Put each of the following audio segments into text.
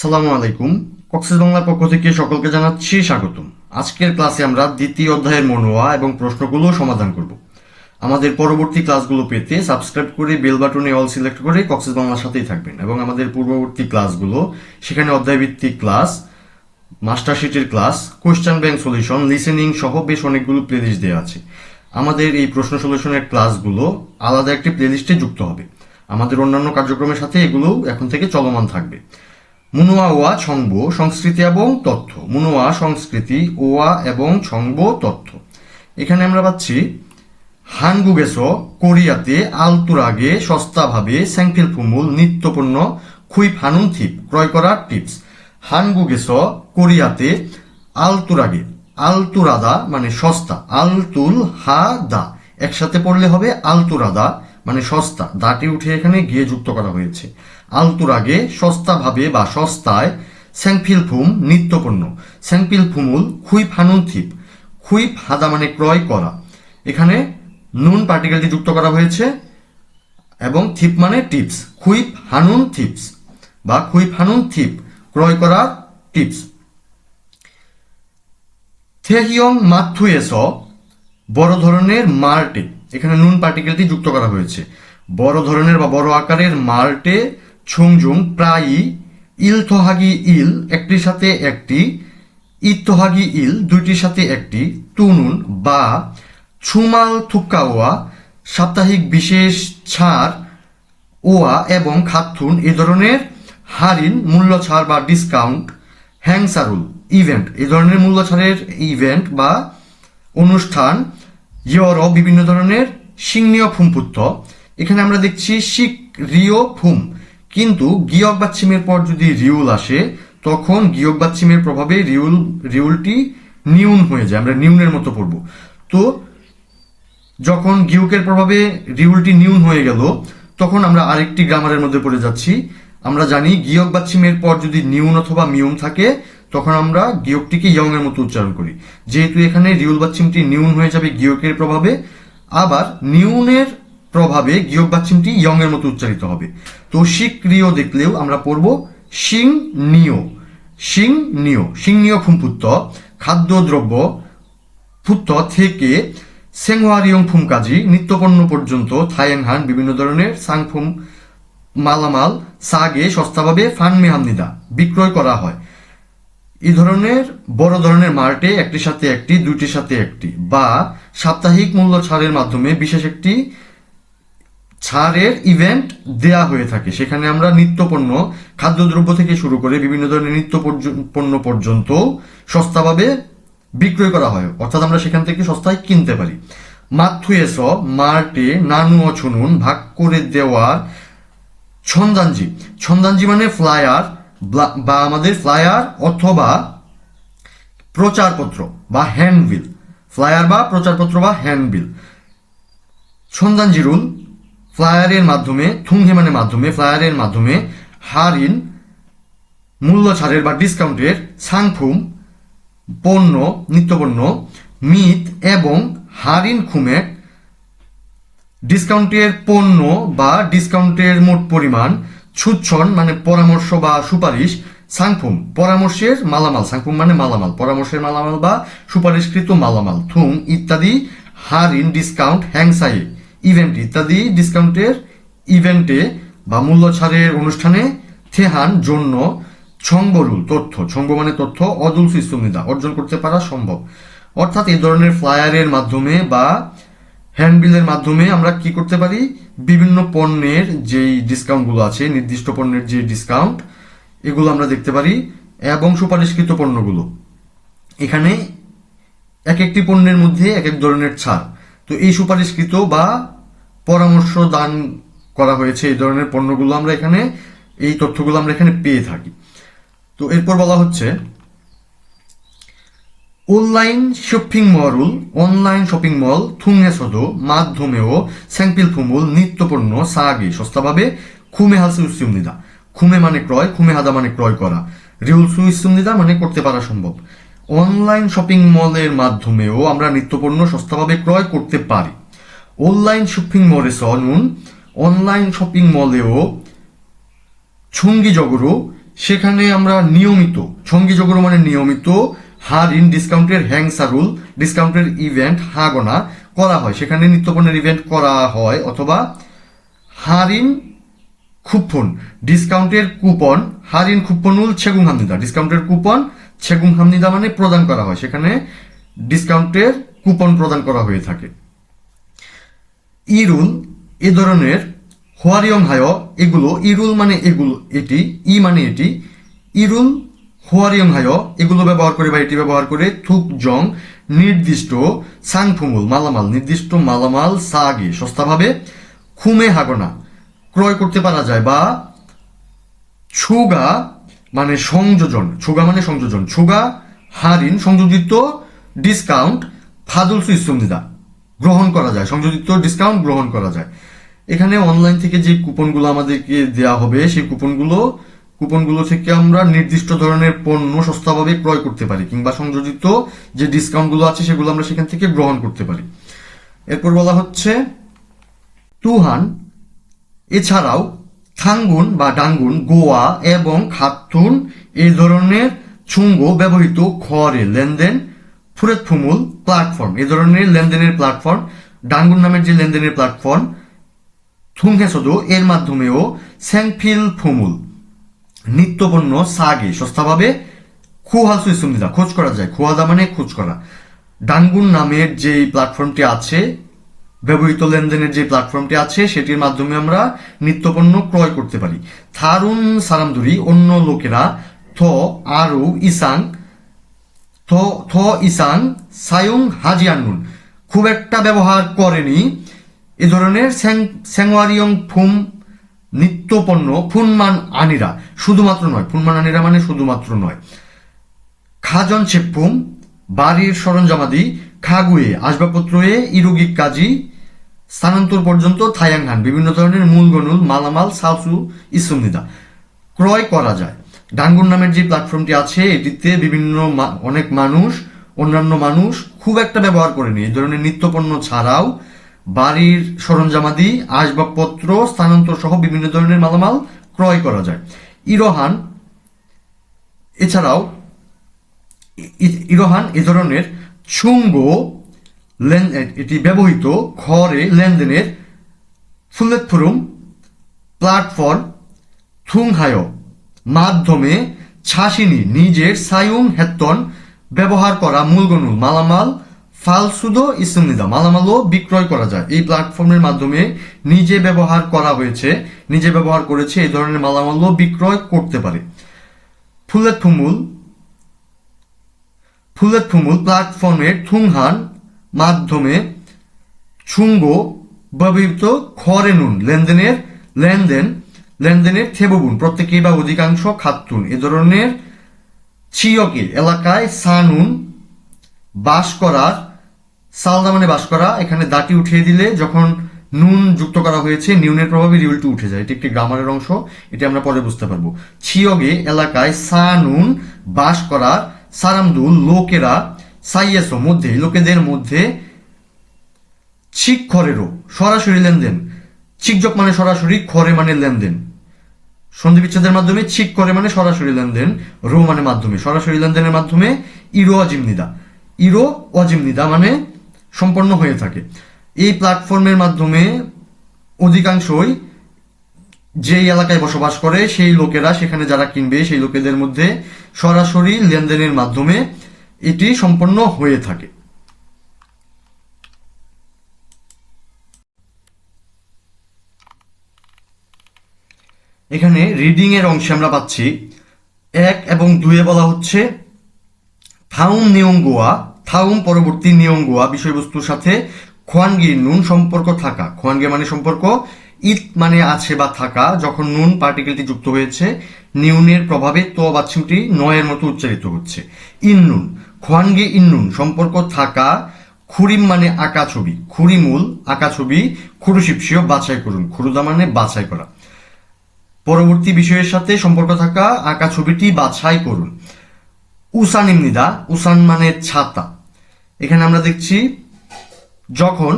সালামু আলাইকুম। কক্সেস বাংলার পক্ষ থেকে সকলকে জানাচ্ছি স্বাগতম। আজকের ক্লাসে আমরা দ্বিতীয় অধ্যায়ের মনোয়া এবং প্রশ্নগুলো সমাধান করব। আমাদের পরবর্তী ক্লাসগুলো পেতে সাবস্ক্রাইব করে বেল বাটনে অল সিলেক্ট করে কক্সেস বাংলার সাথেই থাকবেন এবং আমাদের পূর্ববর্তী ক্লাসগুলো, সেখানে অধ্যায়ভিত্তিক class মাস্টারশিটের class question bank solution, listening সহ বেশ অনেকগুলো প্লেলিস্ট দেওয়া আছে। আমাদের এই প্রশ্ন সলিউশনের ক্লাসগুলো আলাদা একটি প্লেলিস্টে যুক্ত হবে। আমাদের অন্যান্য কার্যক্রমের সাথে এগুলো এখন থেকে চলমান থাকবে। মুনোয়া ছংব সংস্কৃতি এবং তথ্য। মুনোয়া সংস্কৃতি, ওয়া এবং ছংব তথ্য। এখানে আমরা পাচ্ছি হানগুগেস কোরিয়াতে আলতুরাগে সস্তাভাবে স্যাংফিল ফুমুল নিত্যপণ্য খুই ফানুন থিপ, ক্রয় করার টিপস। হানগুগেস কোরিয়াতে আলতুরাগে। আলতুরাদা মানে সস্তা। আলতুল হা দা একসাথে পড়লে হবে আলতুরাদা। মানে সস্তা দাটি উঠে এখানে গিয়ে যুক্ত করা হয়েছে। আলতুর আলতুরাগে সস্তাভাবে বা সস্তায় স্যাংফিল ফুম নিত্যপণ্য। স্যাংফিল ফুমুল খুই ফানুন থিপ। খুই হাদা মানে ক্রয় করা। এখানে নুন পার্টিকেলটি যুক্ত করা হয়েছে এবং থিপ মানে টিপস। খুইপ হানুন থিপস বা খুইপ হানুন থিপ ক্রয় করা টিপস। থেহিয়ং মাথুয়েস বড় ধরনের মার্টে। এখানে নুন পার্টিকেলটি যুক্ত করা হয়েছে। বড় ধরনের বা বড় আকারের মার্টে ছুংজুং প্রায়ই ইল থহাগি ইল, একটির সাথে একটি ইত্তহাগি ইল, দুইটির সাথে একটি, তুনুন বা ছুমাল থুক্কাওয়া সাপ্তাহিক বিশেষ ছাড়, ওয়া এবং খাতুন এ ধরনের হারিন মূল্য ছাড় বা ডিসকাউন্ট, হ্যাংসারুল ইভেন্ট, এ ধরনের মূল্য ছাড়ের ইভেন্ট বা অনুষ্ঠান ইয়র বিভিন্ন ধরনের সিংনীয় ফুমপুত্ত এখানে আমরা দেখছি শিক রিও ফুম। কিন্তু গিয়ক বাচ্ছিমের পর যদি রিউল আসে, তখন গিয়ক বাচ্ছিমের প্রভাবে রিউল, রিউলটি নিউন হয়ে যায়। আমরা নিউনের মতো পড়ব। তো যখন গিউকের প্রভাবে রিউলটি নিউন হয়ে গেল, তখন আমরা আরেকটি গ্রামারের মধ্যে পড়ে যাচ্ছি। আমরা জানি গিয়ক বাচ্ছিমের পর যদি নিউন অথবা মিউন থাকে তখন আমরা গিয়কটিকে ইয়ং এর মতো উচ্চারণ করি। যেহেতু এখানে রিউল বাচ্ছিমটি নিউন হয়ে যাবে গিয়কের প্রভাবে, আবার নিউনের প্রভাবে গিয়ক বাচ্ছিমটি ইয়ং এর মতো উচ্চারিত হবে। তো শিক রিও দেখলেও আমরা পড়ব, শিং নিও শিং নিও শিং নিও ফুমপুত্ত খাদ্যদ্রব্য ফুত্ত থেকে সেংওয়ারিয়ং ফুমকাজি নিত্যপণ্য পর্যন্ত থাইয়াংহান বিভিন্ন ধরনের সাংফুম মালামাল, সাগে, সস্তাভাবে ফান মেহামনিদা বিক্রয় করা হয়। এই ধরনের বড় ধরনের মার্টে একটির সাথে একটি, দুইটির সাথে একটি, বা সাপ্তাহিক মূল্য ছাড়ের মাধ্যমে বিশেষ একটি ছাড়ের ইভেন্ট দেয়া হয়ে থাকে। সেখানে আমরা নিত্যপণ্য, খাদ্যদ্রব্য থেকে শুরু করে বিভিন্ন ধরনের নিত্য পণ্য পর্যন্ত সস্তাভাবে বিক্রয় করা হয়। অর্থাৎ আমরা সেখান থেকে সস্তায় কিনতে পারি। মাথুয়েস মার্টে নানু ও ছুনুন ভাগ করে দেওয়ার ছন্দাঞ্জি। ছন্দাঞ্জি মানে ফ্লায়ার। বা আমাদের ফ্লায়ার অথবা প্রচারপত্র বা হ্যান্ডবিল ফ্লায়ার বা প্রচারপত্র বা হ্যান্ডবিল সন্ধানজিরুল ফ্লায়ারের মাধ্যমে, থুংহেমানের মাধ্যমে, ফ্লায়ারের মাধ্যমে হারিন মূল্য ছাড়ের বা ডিসকাউন্টের সাংফুম, পণ্য, নিত্যপণ্য মিত এবং হারিন খুমেক ডিসকাউন্টের পণ্য বা ডিসকাউন্টের মোট পরিমাণ ছুচ্ছন মানে পরামর্শ বা সুপারিশ, সাংফুম, পরামর্শের মালামাল, সাংফুম মানে মালামাল, পরামর্শের মালামাল বা সুপারিশকৃত মালামাল থুং ইত্যাদি হারিন ডিসকাউন্ট হ্যাংসাই ইভেন্ট ইত্যাদি, ডিসকাউন্টের ইভেন্টে বা মূল্য ছাড়ের অনুষ্ঠানে থেহান, জন্য ছংবরুল তথ্য ছংব মানে তথ্য, অদুল সুস্থমিতা অর্জন করতে পারা সম্ভব। অর্থাৎ এই ধরনের ফ্লায়ারের মাধ্যমে বা হ্যান্ডবিলের মাধ্যমে আমরা কি করতে পারি? বিভিন্ন পণ্যের যেই ডিসকাউন্টগুলো আছে, নির্দিষ্ট পণ্যের যে ডিসকাউন্ট এগুলো আমরা দেখতে পারি এবং সুপারিশকৃত পণ্যগুলো। এখানে এক একটি পণ্যের মধ্যে এক এক ধরনের ছাড়। তো এই সুপারিশকৃত বা পরামর্শ দান করা হয়েছে এই ধরনের পণ্যগুলো আমরা এখানে, এই তথ্যগুলো আমরা এখানে পেয়ে থাকি। তো এরপর বলা হচ্ছে online shopping mall online shopping mall 온라인 쇼핑몰 মাধ্যমেও স্যাংপিল 생필품을 নিত্যপণ্য 싸게 সস্তাভাবে খুমে 수 있습니다. খুমে মানে ক্রয়, খুমে হাদা মানে ক্রয় করা। রিউল সু মানে করতে পারা সম্ভব। অনলাইন শপিং মলের মাধ্যমেও আমরা নিত্যপণ্য সস্তাভাবে ক্রয় করতে পারি অনলাইন শপিং মলে সনুন অনলাইন শপিং মলেও ছঙ্গি জগরু সেখানে আমরা নিয়মিত ছঙ্গি জগরো মানে নিয়মিত হারিন ডিসকাউন্টের হ্যাংসারুল ডিসকাউন্টের ইভেন্ট হাগনা করা হয়। সেখানে নিত্যপণ্যের ইভেন্ট করা হয় অথবা হারিন কুপন ডিসকাউন্টের কুপন হারিন কুপনুল ছেগুং হামনিদা ডিসকাউন্টের কুপন ছেগুং হামনিদা মানে প্রদান করা হয়। সেখানে ডিসকাউন্টের কুপন প্রদান করা হয়ে থাকে। ইরুল, এ ধরনের হোয়ারিয়ং হায়, এগুলো, ইরুল মানে এগুলো, এটি, ই মানে এটি। ইরুল হোয়ারিয়ং হায় এগুলো ব্যবহার করে বা এটি ব্যবহার করে থুক জং, নির্দিষ্ট সাংফুমুল, মালামাল, নির্দিষ্ট মালামাল সাগে, সস্তাভাবে খুমে হাগনা, ক্রয় করতে পারা যায় বা ছুগা মানে সংযোজন, ছুগা মানে সংযোজন, ছুগা, হারিন, সংযোজিত ডিসকাউন্ট, ফাদুল সুইসুমনিদা, গ্রহণ করা যায়, সংযোজিত ডিসকাউন্ট গ্রহণ করা যায়। এখানে অনলাইন থেকে যে কুপনগুলো আমাদেরকে দেওয়া হবে, সেই কুপনগুলো কুপনগুলো থেকে আমরা নির্দিষ্ট ধরনের পণ্য সস্তাভাবে ক্রয় করতে পারি, কিংবা সংযোজিত যে ডিসকাউন্টগুলো আছে সেগুলো আমরা সেখান থেকে গ্রহণ করতে পারি। এরপর বলা হচ্ছে তুহান। এছাড়াও থাঙ্গুন বা ডাঙ্গুন, গোয়া এবং খাতুন এই ধরনের ছুঙ্গ ব্যবহৃত খড়ে লেনদেন, ফুরেত ফুমুল প্ল্যাটফর্ম, এই ধরনের লেনদেনের প্ল্যাটফর্ম, ডাঙ্গুন নামের যে লেনদেনের প্ল্যাটফর্ম, থুংহেসদো এর মাধ্যমেও স্যাংফিল ফুমুল নিত্যপণ্য সাগে, সস্তাভাবে খুহাল সুইসুমিদা খোঁজ করা যায়। খুয়াদা মানে খোঁজ করা। ডাঙ্গুন নামের যে প্ল্যাটফর্মটি আছে, ব্যবহৃত লেনদেনের যে প্ল্যাটফর্মটি আছে, সেটির মাধ্যমে আমরা নিত্যপণ্য ক্রয় করতে পারি। থারুন সারামদুরি অন্য লোকেরা, থ আরু ইসাং, থ থ ইসাং, সায়ুং হাজিয়ান্নুন খুব একটা ব্যবহার করেনি। এ ধরনের স্যাংওয়ারিয়ং ফুম নিত্যপণ্য ফুনমান আনিরা, শুধুমাত্র নয় ফুনমান আনিরা মানে শুধুমাত্র নয়। খাজন চেপ্পুম বাড়ির সরঞ্জামাদি, খাগুয়ে আসবাবপত্রে ইরুগিক কাজী, স্থানান্তর পর্যন্ত থায়াংহান বিভিন্ন ধরনের মূলগনুল মালামাল, সালসু, ইসুমনিদা। ক্রয় করা যায়। ডাঙ্গুন নামের যে প্ল্যাটফর্মটি আছে, এটিতে বিভিন্ন অনেক মানুষ, অন্যান্য মানুষ খুব একটা ব্যবহার করেনি। এই ধরনের নিত্যপণ্য ছাড়াও বাড়ির সরঞ্জামাদি, আসবাবপত্র স্থানান্তর সহ বিভিন্ন ধরনের মালামাল ক্রয় করা যায়। ইরোহান এছাড়াও ইরোহান এ ধরনের ছুঙ্গ এটি ব্যবহৃত খড়ে লেনদেনের ফুলেতফুরুম প্ল্যাটফর্ম, থুংহায় মাধ্যমে ছাসিনি নিজের সায়ুং হেত্তন ব্যবহার করা মূলগনুল মালামাল ফালসুদো ইসুমনিদা মালামালও বিক্রয় করা যায়। এই প্ল্যাটফর্মের মাধ্যমে নিজে ব্যবহার করা হয়েছে, নিজে ব্যবহার করেছে, এই ধরনের মালামালও বিক্রয় করতে পারে। ফুলের থুমুল ফুলের থুমুল প্ল্যাটফর্মের থুংহান মাধ্যমে ছুঙ্গ ব্যবহৃত খরে নুন, লেনদেনের, লেনদেন, লেনদেনের থেবগুণ প্রত্যেকেই বা অধিকাংশ খাতুন। এ ধরনের চিয়কে এলাকায় সানুন বাস করার সালদা মানে বাস করা, এখানে দাটি উঠিয়ে দিলে যখন নুন যুক্ত করা হয়েছে, নিউনের প্রভাবে রিউলটি উঠে যায়। এটি একটি গ্রামারের অংশ, এটি আমরা পরে বুঝতে পারব। ছিয়গে এলাকায় সা নুন বাস করা সারামদুল লোকেরা সাইয়েসো মধ্যে, লোকেদের মধ্যে ছিক খরেরও সরাসরি লেনদেন। ছিকজক মানে সরাসরি, খরে মানে লেনদেন। সন্ধি বিচ্ছেদের মাধ্যমে ছিক করে মানে সরাসরি লেনদেন, রো মানে মাধ্যমে। সরাসরি লেনদেনের মাধ্যমে ইরো অজিমনিদা। ইরো অজিমনিদা মানে সম্পন্ন হয়ে থাকে। এই প্ল্যাটফর্মের মাধ্যমে অধিকাংশই যেই এলাকায় বসবাস করে, সেই লোকেরা সেখানে যারা কিনবে, সেই লোকেদের মধ্যে সরাসরি লেনদেনের মাধ্যমে এটি সম্পন্ন হয়ে থাকে। এখানে রিডিং এর অংশে আমরা পাচ্ছি, এক এবং দুয়ে বলা হচ্ছে থাউম নিয়ঙ্গোয়া থাউম পরবর্তী নিয়ঙ্গোয়া বিষয়বস্তুর সাথে খোয়ানগি নুন সম্পর্ক থাকা। খোয়ানগে মানে সম্পর্ক, ইত মানে আছে বা থাকা। যখন নুন পার্টিকেলটি যুক্ত হয়েছে, নিউনের প্রভাবে তো বাচ্চিমটি নয়ের মতো উচ্চারিত হচ্ছে। ইন্নুন খোয়ানগে ইন্নুন সম্পর্ক থাকা, খুরিম মানে আঁকা ছবি। খুরিমূল, আঁকা ছবি খুরুশিপসীয় বাছাই করুন। খুরুদা মানে বাছাই করা। পরবর্তী বিষয়ের সাথে সম্পর্ক থাকা, আঁকা ছবিটি বাছাই করুন। উসান ইমনিদা উসান মানে ছাতা। এখানে আমরা দেখছি যখন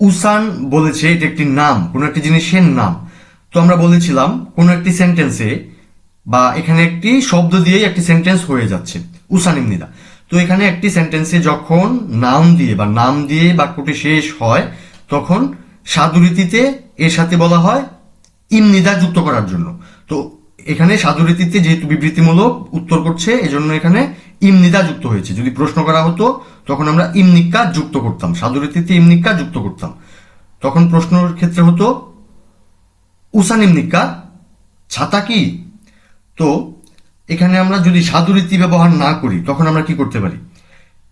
উসান বলেছে এটা একটি নাম, কোনো একটি জিনিসের নাম। তো আমরা বলেছিলাম কোনো একটি সেন্টেন্সে বা এখানে একটি শব্দ দিয়েই একটি সেন্টেন্স হয়ে যাচ্ছে, উসান ইমনিদা তো এখানে একটি সেন্টেন্সে যখন নাম দিয়ে বা নাম দিয়ে বাক্যটি শেষ হয়, তখন সাধুরীতিতে এর সাথে বলা হয় ইমনিদা যুক্ত করার জন্য। তো এখানে সাধুরীতিতে যেহেতু বিবৃতিমূলক উত্তর করছে, এজন্য এখানে ইমনিদা যুক্ত হয়েছে। যদি প্রশ্ন করা হতো, তখন আমরা ইমনিকা যুক্ত করতাম। সাধুরীতিতে ইমনিকা যুক্ত করতাম। তখন প্রশ্নের ক্ষেত্রে হতো উসানিমনিকা ছাতা কি? তো, এখানে আমরা যদি সাধুরীতি ব্যবহার না করি, তখন আমরা কি করতে পারি?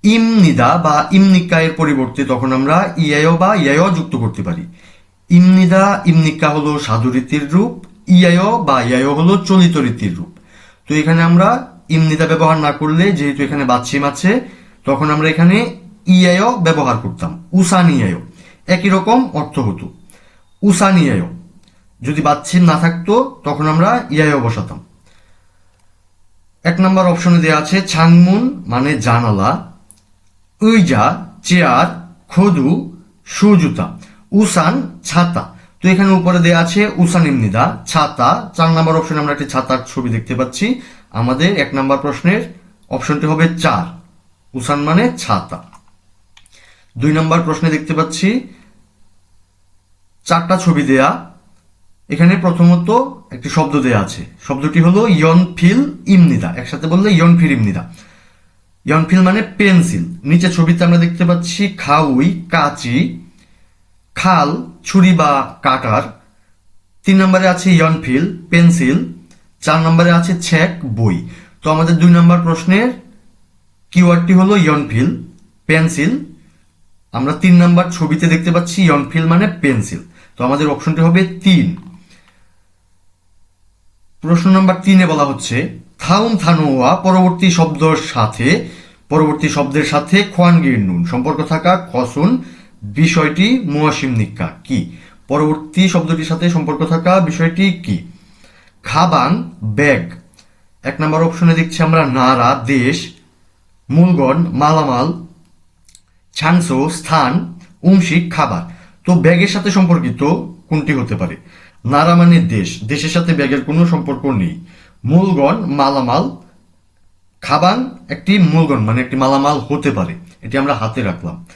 ইমনিদা বা ইমনিকা এর পরিবর্তে তখন আমরা ইয়ায় বা ইয়ায় যুক্ত করতে পারি। ইমনিদা, ইমনিকা হলো সাধুরীতির রূপ ইয়ায় বা ইয়ায় হলো চলিত রীতির রূপ। তো এখানে আমরা ইমনিদা ব্যবহার না করলে, যেহেতু এখানে বাচ্চিম আছে, তখন আমরা এখানে ইয়ায় ব্যবহার করতাম উসানিয়ায় একই রকম অর্থ হতো। উসানিয়ায় যদি বাচ্চিম না থাকতো, তখন আমরা ইয়ায় বসাতাম। এক নম্বর অপশনে দেওয়া আছে, ছাংমুন মানে জানালা, উইজা, চেয়ার, খদু, সুজুতা, উসান, ছাতা। তো এখানে উপরে দেওয়া আছে, উসান ইমনিদা ছাতা। চার নম্বর অপশনে আমরা একটি ছাতার ছবি দেখতে পাচ্ছি। আমাদের এক নম্বর প্রশ্নের অপশনটি হবে চার। উসান মানে ছাতা। দুই নম্বর প্রশ্নে দেখতে পাচ্ছি, চারটা ছবি দেয়া। এখানে প্রথমত একটি শব্দ দেয়া আছে। শব্দটি হলো ইয়নফিল ইমনিদা। একসাথে বললে ইয়ন ইয়নফিল ইমনিদা। ইয়নফিল মানে পেন্সিল। নিচে ছবিতে আমরা দেখতে পাচ্ছি খাউই, কাচি, খাল, ছুরি বা কাটার। তিন নম্বরে আছে ইয়নফিল, পেন্সিল। চার নম্বরে আছে ছেক বই। তো আমাদের দুই নম্বর প্রশ্নের কিওয়ার্ডটি হলো ইয়নফিল পেন্সিল আমরা তিন নম্বর ছবিতে দেখতে পাচ্ছি ইয়নফিল মানে পেন্সিল তো আমাদের অপশনটি হবে তিন। প্রশ্ন নম্বর তিনে বলা হচ্ছে, থাউন থানোয়া পরবর্তী শব্দের সাথে পরবর্তী শব্দের সাথে খোয়ানগির নুন। সম্পর্ক থাকা খসুন বিষয়টি মুয়াসিম নিক্কা কি? পরবর্তী শব্দটির সাথে সম্পর্ক থাকা বিষয়টি কি? খাবাং ব্যাগ। এক নম্বর অপশনে দেখছি আমরা নারা, দেশ, মূলগণ, মালামাল, ছাংসো, স্থান, উমশিক, খাবার। তো ব্যাগের সাথে সম্পর্কিত কোনটি হতে পারে? নারা মানে দেশ। দেশের সাথে ব্যাগের কোনো সম্পর্ক নেই। মূলগণ, মালামাল খাবাং একটি মূলগণ মানে একটি মালামাল হতে পারে। এটি আমরা হাতে রাখলাম।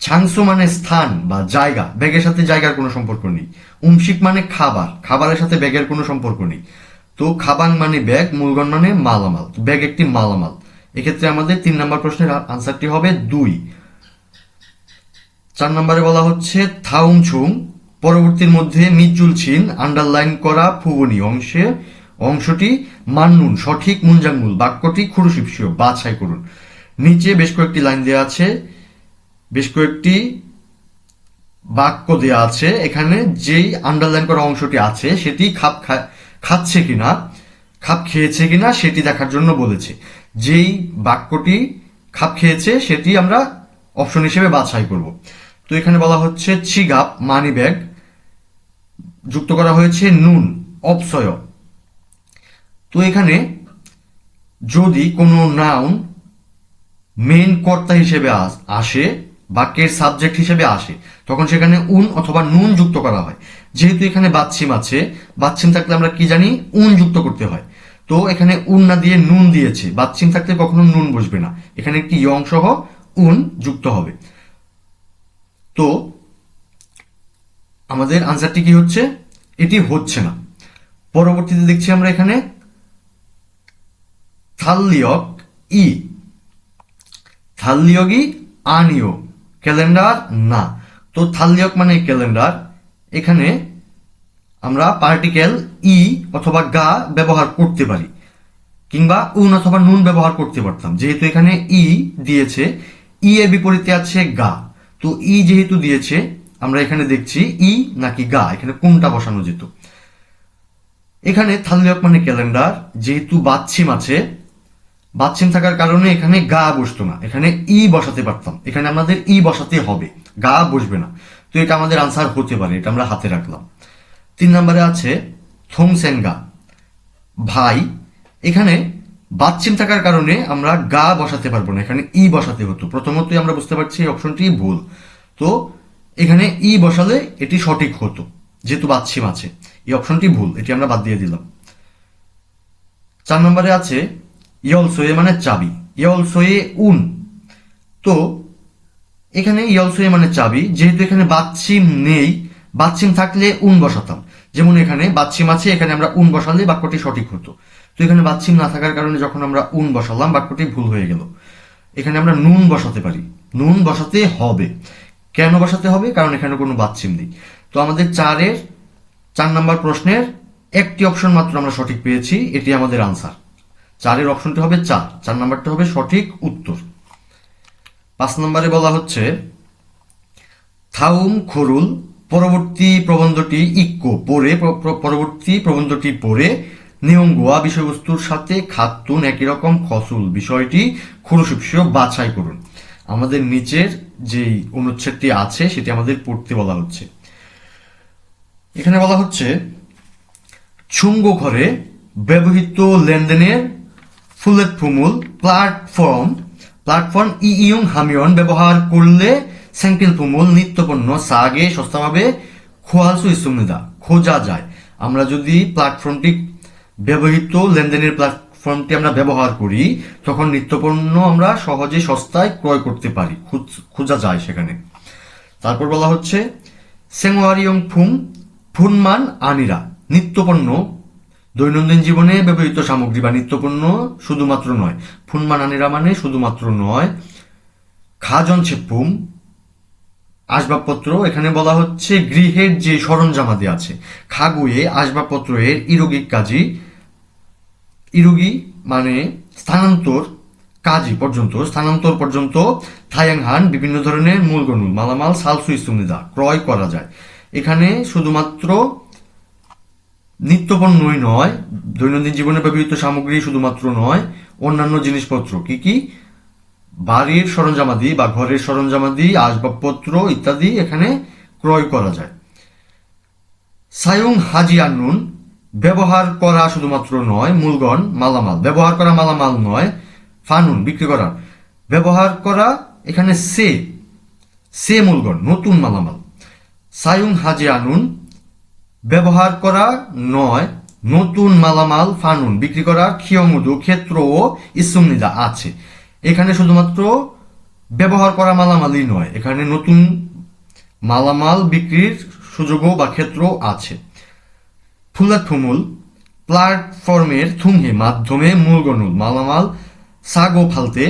ছাংসো মানে স্থান বা জায়গা। ব্যাগের সাথে জায়গার কোনো সম্পর্ক নেই। উমশিক মানে খাবার। খাবারের সাথে ব্যাগের কোনো সম্পর্ক নেই। তো খাবাং মানে ব্যাগ, মূলগণ মানে মালামাল। ব্যাগ একটি মালামাল। এক্ষেত্রে আমাদের তিন নম্বর প্রশ্নের আনসারটি হবে দুই। চার নম্বরে বলা হচ্ছে থাউং ছুং পরবর্তীর মধ্যে মিজুল ছিন আন্ডারলাইন করা ফুবনি অংশে, অংশটি মান্নুন, সঠিক মুঞ্জাঙ্গুল বাক্যটি খুরুশিপসীয়, বাছাই করুন। নিচে বেশ কয়েকটি লাইন দেওয়া আছে। বেশ কয়েকটি বাক্য দেওয়া আছে, এখানে যেই আন্ডারলাইন করা অংশটি আছে, সেটি খাপ খাচ্ছে কিনা, খাপ খেয়েছে কিনা, সেটি দেখার জন্য বলেছে। যেই বাক্যটি খাপ খেয়েছে, সেটি আমরা অপশন হিসেবে বাছাই করব। তো এখানে বলা হচ্ছে চিগাপ মানি ব্যাগ যুক্ত করা হয়েছে নুন, অপসয়। তো এখানে যদি কোনো নাউন মেন কর্তা হিসেবে আসে বাক্যের সাবজেক্ট হিসেবে আসে। তখন সেখানে উন অথবা নুন যুক্ত করা হয়। যেহেতু এখানে বাচ্ছিম আছে, বাচ্ছিম থাকলে আমরা কি জানি? উন যুক্ত করতে হয়। তো এখানে উন না দিয়ে নুন দিয়েছে। বাচ্ছিম থাকলে কখনো নুন বসবে না। এখানে একটি ইয়ং সহ উন যুক্ত হবে। তো আমাদের আনসারটি কি হচ্ছে? এটি হচ্ছে না। পরবর্তীতে দেখছি আমরা এখানে থাল্লিয়ক ই। থাল্লিয়গি আনিও ক্যালেন্ডার? না। তো থাল্লিয়ক মানে ক্যালেন্ডার। এখানে আমরা পার্টিকেল ই অথবা গা ব্যবহার করতে পারি। কিংবা উন অথবা নুন ব্যবহার করতে পারতাম। যেহেতু এখানে ই দিয়েছে ই এর বিপরীতে আছে গা। তো ই যেহেতু দিয়েছে, আমরা এখানে দেখছি ই নাকি গা। এখানে কোনটা বসানো যেত? এখানে থাল্লিয়ক মানে ক্যালেন্ডার। যেহেতু বাচ্ছিম আছে বাচ্চিম থাকার কারণে এখানে গা বসতো না। এখানে ই বসাতে পারতাম। এখানে আমাদের ই বসাতে হবে। গা বসবে না। তো এটা আমাদের আনসার হতে পারে। এটা আমরা হাতে রাখলাম। তিন নম্বরে আছে থংসেনগা ভাই, এখানে বাচ্চিম থাকার কারণে আমরা গা বসাতে পারব না। এখানে ই বসাতে হতো। প্রথমতই আমরা বুঝতে পারছি এই অপশনটি ভুল। তো এখানে ই বসালে এটি সঠিক হতো, যেহেতু বাচ্চিম আছে। এই অপশনটি ভুল। এটি আমরা বাদ দিয়ে দিলাম। চার নম্বরে আছে ইয়লসোয়ে মানে চাবি ইয়লসোয়ে উন। তো, এখানে ইয়লসোয়ে মানে চাবি, যেহেতু এখানে বাচ্চিম নেই বাচ্চিম থাকলে উন বসাতাম। যেমন এখানে বাচ্চিম আছে, এখানে আমরা উন বসালে বাক্যটি সঠিক হতো। তো এখানে বাচ্চিম না থাকার কারণে যখন আমরা উন বসালাম, বাক্যটি ভুল হয়ে গেল। এখানে আমরা নুন বসাতে পারি। নুন বসাতে হবে। কেন বসাতে হবে? কারণ এখানে কোনো বাচ্চিম নেই। তো আমাদের চারের, চার নাম্বার প্রশ্নের একটি অপশন মাত্র আমরা সঠিক পেয়েছি, এটি আমাদের আনসার চারের অপশনটি হবে চার চার নাম্বারটা হবে সঠিক উত্তর। পাঁচ নম্বরে বলা হচ্ছে, থাউম খরুল, পরবর্তী প্রবন্ধটি ইক্কো পড়ে প- প- পরবর্তী প্রবন্ধটি পড়ে নিয়ঙ্গুয়া বিষয়বস্তুর সাথে খাতুন একই রকম খসুল। বিষয়টি খুরুসুপসীয় বাছাই করুন। আমাদের নিচের যেই অনুচ্ছেদটি আছে, সেটি আমাদের পড়তে বলা হচ্ছে। এখানে বলা হচ্ছে ছুঙ্গ ঘরে ব্যবহৃত লেনদেনের ফুলের ফুমুল প্ল্যাটফর্ম প্ল্যাটফর্ম ই ইয়ং হামিয়ন ব্যবহার করলে স্যাঙ্কেল ফুমুল নিত্যপণ্য সাগে সস্তাভাবে খোয়ালসু ইসুমিদা খোঁজা যায়। আমরা যদি প্ল্যাটফর্মটি ব্যবহৃত, লেনদেনের প্ল্যাটফর্মটি আমরা ব্যবহার করি, তখন নিত্যপণ্য আমরা সহজে সস্তায় ক্রয় করতে পারি, খোঁজা যায় সেখানে। তারপর বলা হচ্ছে, সেংওয়ারিয়ং ফুম ফুনমান আনিরা, নিত্যপণ্য দৈনন্দিন জীবনে ব্যবহৃত সামগ্রী বা নিত্যপণ্য শুধুমাত্র নয়, ফুনমান আনিরা মানে শুধুমাত্র নয়, খাজন ছেপুম আসবাবপত্র, এখানে বলা হচ্ছে গৃহের যে সরঞ্জামাদি আছে, খাগুয়ে আসবাবপত্র এর ইরোগিক কাজী, ইরুগি মানে স্থানান্তর কাজী পর্যন্ত, স্থানান্তর পর্যন্ত থায়াংহান বিভিন্ন ধরনের মূলগণুল মালামাল, সালসু ইস্তুমিদা ক্রয় করা যায়। এখানে শুধুমাত্র নিত্যপণ্যই নয়, দৈনন্দিন জীবনে ব্যবহৃত সামগ্রী শুধুমাত্র নয়, অন্যান্য জিনিসপত্র কি কি? বাড়ির সরঞ্জামাদি বা ঘরের সরঞ্জামাদি, আসবাবপত্র ইত্যাদি এখানে ক্রয় করা যায়। সায়ং হাজি আন্নুন, ব্যবহার করা শুধুমাত্র নয়, মূলগণ, মালামাল। ব্যবহার করা মালামাল নয়, ফানুন, বিক্রি করা। ব্যবহার করা এখানে সে সে মূলগণ, নতুন মালামাল। সায়ুং হাজি আনুন ব্যবহার করা নয়, নতুন মালামাল, ফানুন বিক্রি করা ক্ষিয়মুদু ক্ষেত্র ও ইসুমনিদা আছে। এখানে শুধুমাত্র ব্যবহার করা মালামালই নয়, এখানে নতুন মালামাল বিক্রির সুযোগও বা ক্ষেত্র আছে। ফুলাথুমুল প্ল্যাটফর্মের থুমহে মাধ্যমে মূলগণুল মালামাল সাগো ফালতে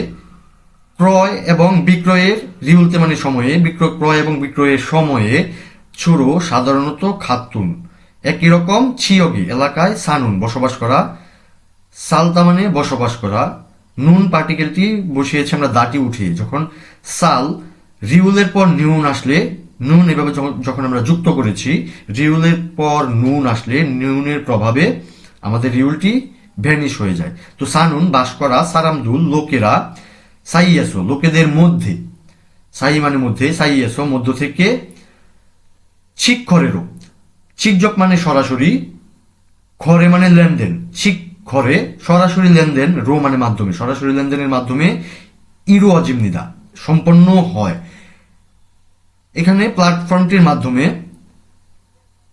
ক্রয় এবং বিক্রয়ের, রিউলতে মানে সময়ে বিক্রয়, ক্রয় এবং বিক্রয়ের সময়ে ছুরো সাধারণত খাতুন। একই রকম ছিয়গি, এলাকায় সানুন বসবাস করা সালতা মানে বসবাস করা। নুন পার্টিকেলটি বসিয়েছে আমরা দাটি উঠিয়ে। যখন সাল রিউলের পর নিউন আসলে, নুন এভাবে যখন- যখন আমরা যুক্ত করেছি, রিউলের পর নুন আসলে নিউনের প্রভাবে আমাদের রিউলটি ভ্যানিশ হয়ে যায়। তো সানুন বাস করা সারামদুল, লোকেরা সাইয়াসো, লোকেদের মধ্যে। সাই মানে মধ্যে সাইয়াসো, মধ্য থেকে ছিক খরেরও চিকজক মানে সরাসরি খরে মানে লেনদেন। ঠিক খরে সরাসরি লেনদেন, রো মানে মাধ্যমে। সরাসরি লেনদেনের মাধ্যমে ইরো অজিমনিদা সম্পন্ন হয়। এখানে প্ল্যাটফর্মটির মাধ্যমে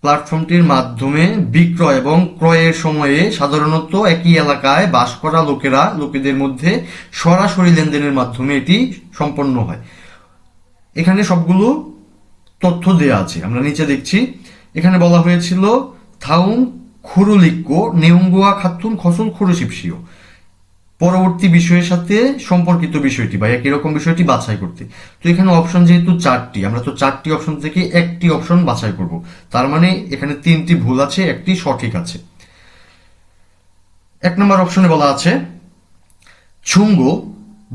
প্ল্যাটফর্মটির মাধ্যমে বিক্রয় এবং ক্রয়ের সময়ে সাধারণত একই এলাকায় বাস করা লোকেরা, লোকেদের মধ্যে সরাসরি লেনদেনের মাধ্যমে এটি সম্পন্ন হয়। এখানে সবগুলো তথ্য দেয়া আছে। আমরা নিচে দেখছি, এখানে বলা হয়েছিল, থাউং খুরুলিক্য নেউঙ্গুয়া খাতুন খসল খুরুশিপসিও পরবর্তী বিষয়ের সাথে সম্পর্কিত বিষয়টি বা একই রকম বিষয়টি বাছাই করতে। তো এখানে অপশন যেহেতু চারটি, আমরা তো চারটি অপশন থেকে একটি অপশন বাছাই করব। তার মানে এখানে তিনটি ভুল আছে, একটি সঠিক আছে। এক নম্বর অপশনে বলা আছে, ছুঙ্গ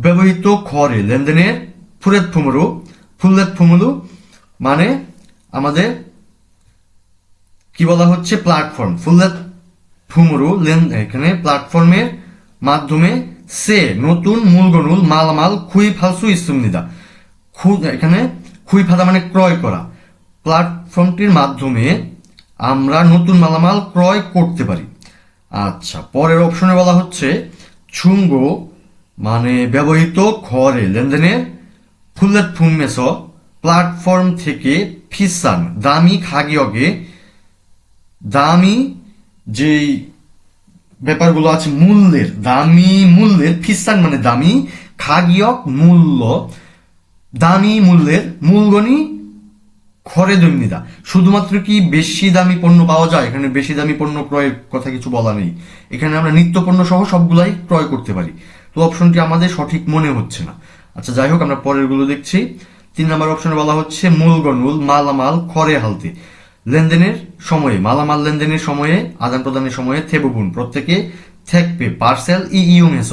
ব্যবহৃত খড়ে লেনদেনের ফুরেত ফুমরু ফুলেত ফুমুলু মানে আমাদের কি বলা হচ্ছে? প্ল্যাটফর্ম ফুলেত ফুমরু লেন এখানে প্ল্যাটফর্মের মাধ্যমে সে নতুন মূলগণুল, মালামাল, খুই ফালসু ইসুমনিদা। খু- এখানে খুই ফাদা মানে ক্রয় করা। প্ল্যাটফর্মটির মাধ্যমে আমরা নতুন মালামাল ক্রয় করতে পারি। আচ্ছা পরের অপশনে বলা হচ্ছে ছুঙ্গ মানে ব্যবহৃত খড়ে লেনদেনের ফুলেট ফুমেস প্ল্যাটফর্ম থেকে ফিসান, দামি খাগিয়গে, দামি যেই ব্যাপারগুলো আছে মূল্যের, দামি মূল্যের, ফিসান মানে দামি খাগিয়ক মূল্য, দামি মূল্যের মূলগণী খরে দৈন্যতা শুধুমাত্র কি বেশি দামি পণ্য পাওয়া যায়? এখানে বেশি দামি পণ্য ক্রয়ের কথা কিছু বলা নেই। এখানে আমরা নিত্য পণ্য সহ সবগুলাই ক্রয় করতে পারি। তো অপশনটি আমাদের সঠিক মনে হচ্ছে না। আচ্ছা যাই হোক, আমরা পরেরগুলো দেখছি। তিন নম্বর অপশনে বলা হচ্ছে মূলগণুল মালামাল, খরে হালতে। লেনদেনের সময়ে, মালামাল লেনদেনের সময়ে, আদান প্রদানের সময়ে থেবগুণ প্রত্যেকে থেকপে, পার্সেল ই ইউমেস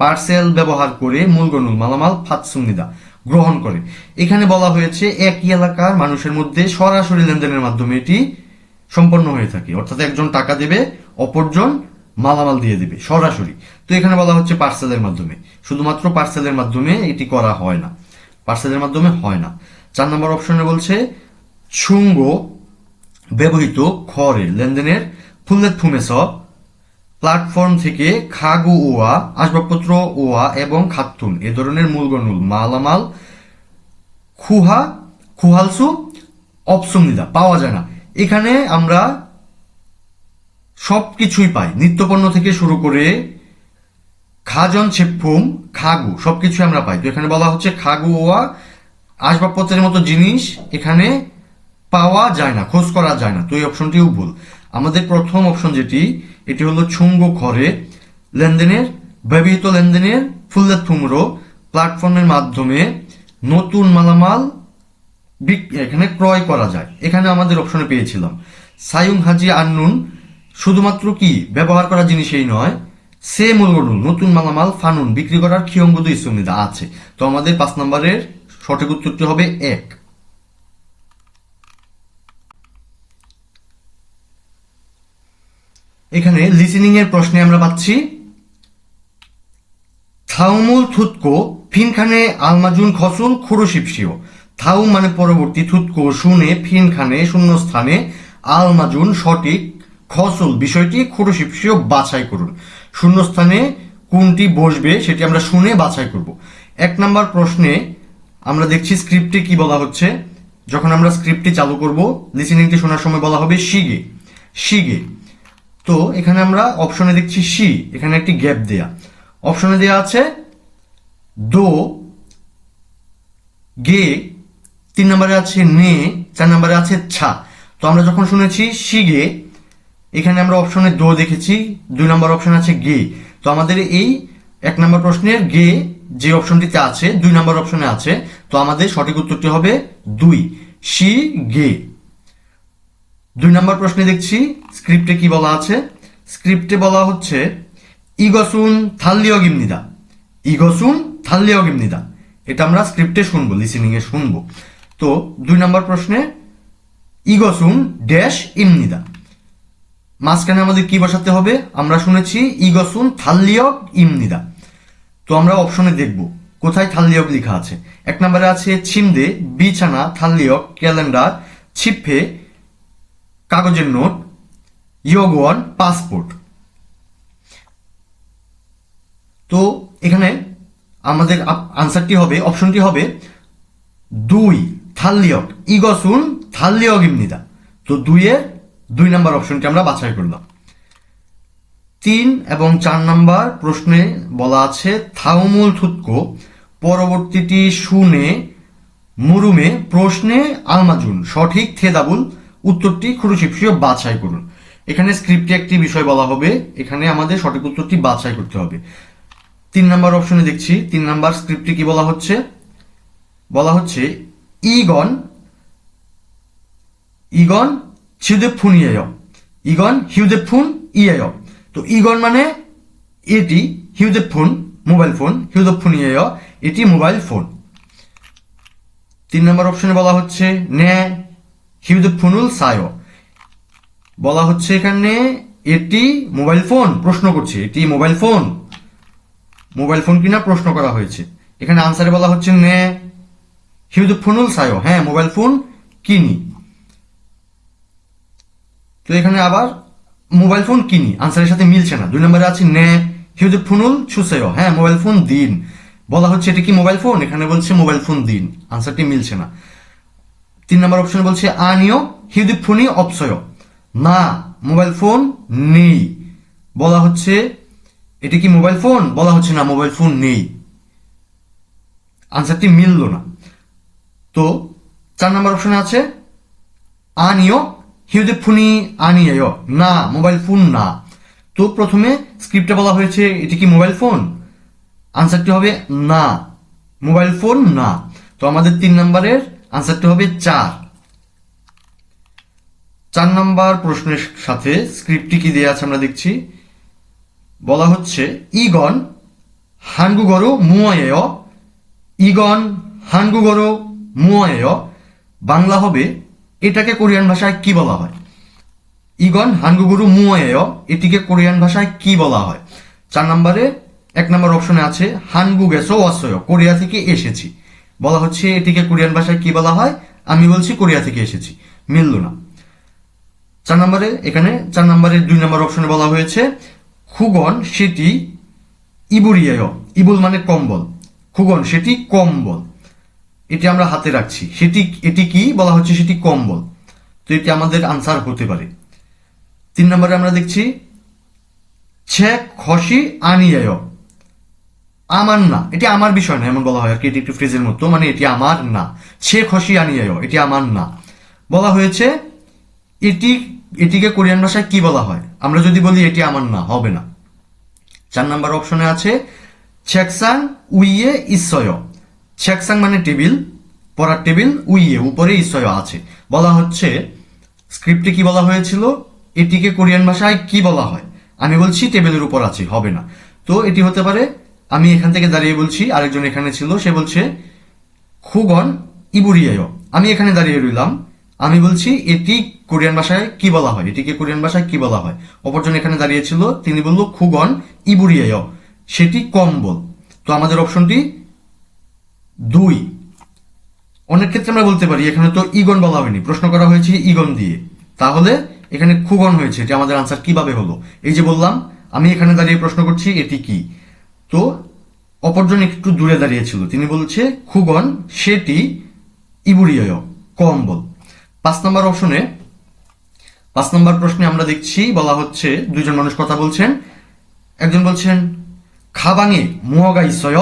পার্সেল ব্যবহার করে মূলগণুল মালামাল ফাতসুনিদা গ্রহণ করে। এখানে বলা হয়েছে একই এলাকার মানুষের মধ্যে সরাসরি লেনদেনের মাধ্যমে এটি সম্পন্ন হয়ে থাকে। অর্থাৎ একজন টাকা দেবে, অপরজন মালামাল দিয়ে দেবে, সরাসরি। তো এখানে বলা হচ্ছে পার্সেলের মাধ্যমে। শুধুমাত্র পার্সেলের মাধ্যমে এটি করা হয় না। পার্সেলের মাধ্যমে হয় না। চার নম্বর অপশনে বলছে, ছুঙ্গ ব্যবহৃত খরে লেনদেনের ফুলের ফুমেস প্ল্যাটফর্ম থেকে খাগু ওয়া, আসবাবপত্র ওয়া এবং খাতুন। এ ধরনের মূলগণুল মালামাল খুহা, খুহালসু অপসুমিদা পাওয়া যায় না। এখানে আমরা সব কিছুই পাই। নিত্যপণ্য থেকে শুরু করে খাজন ছেপ্পুম খাগু, সবকিছু আমরা পাই। তো এখানে বলা হচ্ছে খাগু ওয়া আসবাবপত্রের মতো জিনিস এখানে পাওয়া যায় না, খোঁজ করা যায় না। তো এই অপশনটিও ভুল। আমাদের প্রথম অপশন যেটি, এটি হলো ছুঙ্গ ঘরে লেনদেনের, ব্যবহৃত লেনদেনের ফুল্লের থুমরো প্ল্যাটফর্মের মাধ্যমে নতুন মালামাল এখানে ক্রয় করা যায়। এখানে আমাদের অপশনে পেয়েছিলাম। সায়ুং হাজি আন্নুন শুধুমাত্র কি? ব্যবহার করা জিনিসই নয় সে মূলগণুন নতুন মালামাল ফানুন বিক্রি করার ক্ষিয়ঙ্গুদ ইসুমিদা আছে। তো আমাদের পাঁচ নম্বরের সঠিক উত্তরটি হবে এক। এখানে লিসেনিং এর প্রশ্নে আমরা পাচ্ছি, থাউমুল থুতকো ফিনখানে আলমাজুন খসুল খুরুশিপসিও থাউ মানে পরবর্তী থুতকো শুনে ফিনখানে শূন্যস্থানে আলমাজুন সঠিক খসুল বিষয়টি খুরুশিপসিও বাছাই করুন। শূন্যস্থানে কোনটি বসবে সেটি আমরা শুনে বাছাই করব। এক নম্বর প্রশ্নে আমরা দেখছি স্ক্রিপ্টে কি বলা হচ্ছে। যখন আমরা স্ক্রিপ্টটি চালু করব লিসেনিংটি শোনার সময় বলা হবে শিগে শিগে তো এখানে আমরা অপশনে দেখছি সি এখানে একটি গ্যাপ দেয়া। অপশনে দেয়া আছে দো গে তিন নম্বরে আছে নে চার নম্বরে আছে ছা। তো আমরা যখন শুনেছি শিগে এখানে আমরা অপশনে দো দেখেছি। দুই নম্বর অপশন আছে গে। তো আমাদের এই এক নম্বর প্রশ্নের গে যে অপশনটিতে আছে, দুই নম্বর অপশনে আছে, তো আমাদের সঠিক উত্তরটি হবে দুই। সি, গে। দুই নম্বর প্রশ্নে দেখছি স্ক্রিপ্টে কি বলা আছে? স্ক্রিপ্টে বলা হচ্ছে, ইগসুন থাল্লিও গিমনিদা। ইগসুন থাল্লিও গিমনিদা। এটা আমরা স্ক্রিপ্টে শুনব লিসেনিং এ শুনব। তো দুই নম্বর প্রশ্নে, ইগসুন ড্যাশ ইমনিদা। মাঝখানে আমাদের কি বসাতে হবে? আমরা শুনেছি, ইগসুন, থাল্লিয়ক, ইমনিদা। তো আমরা অপশনে দেখব, কোথায় থাল্লিয়ক লেখা আছে? এক নম্বরে আছে, ছিমদে, বিছানা, থাল্লিয়ক, ক্যালেন্ডার, ছিপে, কাগজের নোট, ইয়োগওয়ান, পাসপোর্ট। তো এখানে আমাদের আনসারটি হবে, অপশনটি হবে, দুই, থাল্লিয়ক, ইগসুন, থাল্লিয়ক, ইমনিদা। তো দুইয়ের দুই নাম্বার অপশনটি আমরা বাছাই করলাম। তিন এবং চার নাম্বার প্রশ্নে বলা আছে, থাউমুল থুতকো, পরবর্তীটি শুনে মুরুমে প্রশ্নে আলমাজুন, সঠিক থেদাবুল, উত্তরটি খুরুশিপসিও বাছাই করুন। এখানে স্ক্রিপ্টে একটি বিষয় বলা হবে, এখানে আমাদের সঠিক উত্তরটি বাছাই করতে হবে। তিন নাম্বার অপশনে দেখছি, তিন নাম্বার স্ক্রিপ্টে কি বলা হচ্ছে? বলা হচ্ছে, ইগন ইগন হিউদেফুন ইয়েয় ইগন হিউদেফুন ইয়েয়। তো ইগন মানে এটি হিউদেফোন মোবাইল ফোন হিউদেফোন ইয়েয় এটি মোবাইল ফোন। তিন নম্বর অপশনে বলা হচ্ছে নে হিউদেফোনুল সায়। বলা হচ্ছে এখানে এটি মোবাইল ফোন, প্রশ্ন করছে, এটি মোবাইল ফোন। মোবাইল ফোন কিনা প্রশ্ন করা হয়েছে। এখানে আনসারে বলা হচ্ছে নে হিউদেফোনুল সায়। হ্যাঁ মোবাইল ফোন কিনি। তো এখানে আবার মোবাইল ফোন কিনি। আনসারের সাথে মিলছে না। দুই নম্বরে আছে নে, হিউজ ফোনুল ছুসেও হ্যাঁ মোবাইল ফোন দিন। বলা হচ্ছে এটা কি মোবাইল ফোন এখানে বলছে মোবাইল ফোন দিন। আনসারটি মিলছে না। তিন নম্বর অপশন বলছে আনিও হিউদি ফোনই অপসয়। না মোবাইল ফোন নেই। বলা হচ্ছে, এটা কি মোবাইল ফোন বলা হচ্ছে না মোবাইল ফোন নেই। আনসারটি মিলল না। তো, চার নম্বর অপশনে আছে, আনিও হিউদেফুনি আনিয়েও না মোবাইল ফোন না তো প্রথমে স্ক্রিপ্টে বলা হয়েছে, এটি কি মোবাইল ফোন আনসারটি হবে, না মোবাইল ফোন না। তো আমাদের তিন নম্বরের আনসারটি হবে, চার। চার নম্বর প্রশ্নের সাথে স্ক্রিপ্টটি কি দেওয়া আছে আমরা দেখছি। বলা হচ্ছে, ইগন হানগুগরো মুয়েয় ইগন হানগুগরো মুয়েয় বাংলা হবে এটাকে কোরিয়ান ভাষায় কি বলা হয়? ইগন, হানগুগুরু মুয়েয় এটিকে কোরিয়ান ভাষায় কি বলা হয়? চার নম্বরে, এক নম্বর অপশনে আছে হানগু গেসো ওয়াসয় কোরিয়া থেকে এসেছি। বলা হচ্ছে এটিকে কোরিয়ান ভাষায় কি বলা হয়? আমি বলছি কোরিয়া থেকে এসেছি। মিলল না। চার নম্বরে, এখানে চার নম্বরের দুই নম্বর অপশনে বলা হয়েছে, খুগন সেটি ইবুরিয়ায় ইবুল মানে কম্বল। খুগন সেটি কম্বল। এটি আমরা হাতে রাখছি। সেটি, এটি কি? বলা হচ্ছে সেটি কম্বল। তো এটি আমাদের আনসার হতে পারে। তিন নম্বরে আমরা দেখছি ছে খসি আনিয়ায়। আমার না। এটি আমার বিষয় না, এমন বলা হয় আর কি, এটি একটি ফ্রেজের মতো। মানে এটি আমার না। ছে খসি আনিয়ায়। এটি আমার না। বলা হয়েছে, এটি, এটিকে কোরিয়ান ভাষায় কি বলা হয়? আমরা যদি বলি, এটি আমার না, হবে না। চার নাম্বার অপশনে আছে, ছেকসাং উইয়ে ইসয়। ছেকসাং মানে টেবিল, পড়ার টেবিল, উইয়ে, উপরে ইসয় আছে। বলা হচ্ছে, স্ক্রিপ্টে কি বলা হয়েছিল? এটিকে কোরিয়ান ভাষায় কি বলা হয়? আমি বলছি টেবিলের উপর আছে, হবে না। তো এটি হতে পারে, আমি এখান থেকে দাঁড়িয়ে বলছি, আরেকজন এখানে ছিল, সে বলছে, খুগন ইবুরিয়ায়, আমি এখানে দাঁড়িয়ে রইলাম। আমি বলছি, এটি কোরিয়ান ভাষায় কি বলা হয়? এটিকে কোরিয়ান ভাষায় কি বলা হয়? অপরজন এখানে দাঁড়িয়েছিল, তিনি বলল, খুগন ইবুরিয়ায়, সেটি কম্বল। তো আমাদের অপশনটি দুই। অনেক ক্ষেত্রে আমরা বলতে পারি, এখানে তো ইগন বলা হয়নি। প্রশ্ন করা হয়েছে ইগন দিয়ে। তাহলে এখানে খুগন হয়েছে, এটি আমাদের আনসার কীভাবে হলো? এই যে বললাম, আমি এখানে দাঁড়িয়ে প্রশ্ন করছি, এটি কি? তো অপরজন একটু দূরে দাঁড়িয়েছিল। তিনি বলছে, খুগন, সেটি ইবুরিয় কম্বল। পাঁচ নম্বর অপশনে পাঁচ নম্বর প্রশ্নে আমরা দেখছি, বলা হচ্ছে, দুইজন মানুষ কথা বলছেন। একজন বলছেন, খাবাঙে মুহগা ইসয়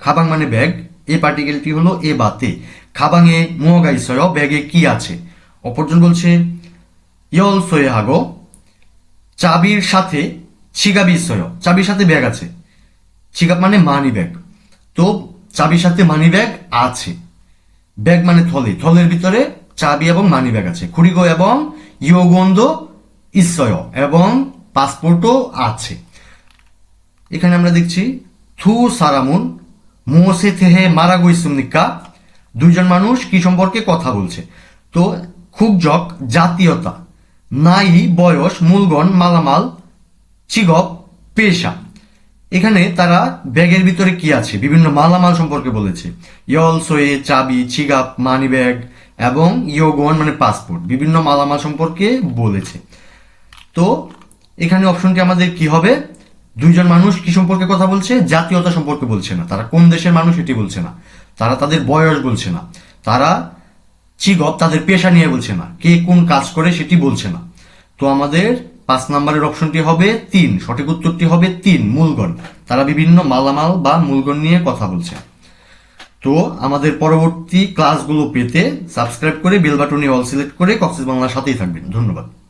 খাবাং মানে ব্যাগ। এই পার্টিকেলটি হলো এ বাতে খাবাঙে মুহগা ইসয় ব্যাগে কি আছে? অপরজন বলছে, ইয়ল, সয়ে, হাগো। চাবির সাথে ছিগাবি ইসয় চাবির সাথে ব্যাগ আছে। ছিগাব মানে মানি ব্যাগ। তো চাবির সাথে মানি ব্যাগ আছে। ব্যাগ মানে থলে। থলের ভিতরে চাবি এবং মানি ব্যাগ আছে। খুরিগো এবং ইয়োগন্ধ ইসয় এবং পাসপোর্টও আছে। এখানে আমরা দেখছি, থু সারামুন মোসে থেহে মারাগো ইসুমনিকা দুইজন মানুষ কি সম্পর্কে কথা বলছে? তো খুব জক, জাতীয়তা। নাই, বয়স, মূলগণ, মালামাল চিগপ পেশা। এখানে তারা ব্যাগের ভিতরে কি আছে? বিভিন্ন মালামাল সম্পর্কে বলেছে। ইয়ল, সোয়ে, চাবি, চিগাপ, মানি ব্যাগ এবং ইয়োগন মানে পাসপোর্ট। বিভিন্ন মালামাল সম্পর্কে বলেছে। তো এখানে অপশনটি আমাদের কি হবে? দুইজন মানুষ কি সম্পর্কে কথা বলছে? জাতীয়তা সম্পর্কে বলছে না। তারা কোন দেশের মানুষ এটি বলছে না। তারা তাদের বয়স বলছে না। তারা চিগপ তাদের পেশা নিয়ে বলছে না। কে কোন কাজ করে সেটি বলছে না। তো আমাদের পাঁচ নম্বরের অপশনটি হবে তিন। সঠিক উত্তরটি হবে তিন, মূলগণ। তারা বিভিন্ন মালামাল বা মূলগণ নিয়ে কথা বলছে। তো আমাদের পরবর্তী ক্লাসগুলো পেতে সাবস্ক্রাইব করে বেল বাটনে অল সিলেক্ট করে কক্সেস বাংলার সাথেই থাকবেন। ধন্যবাদ।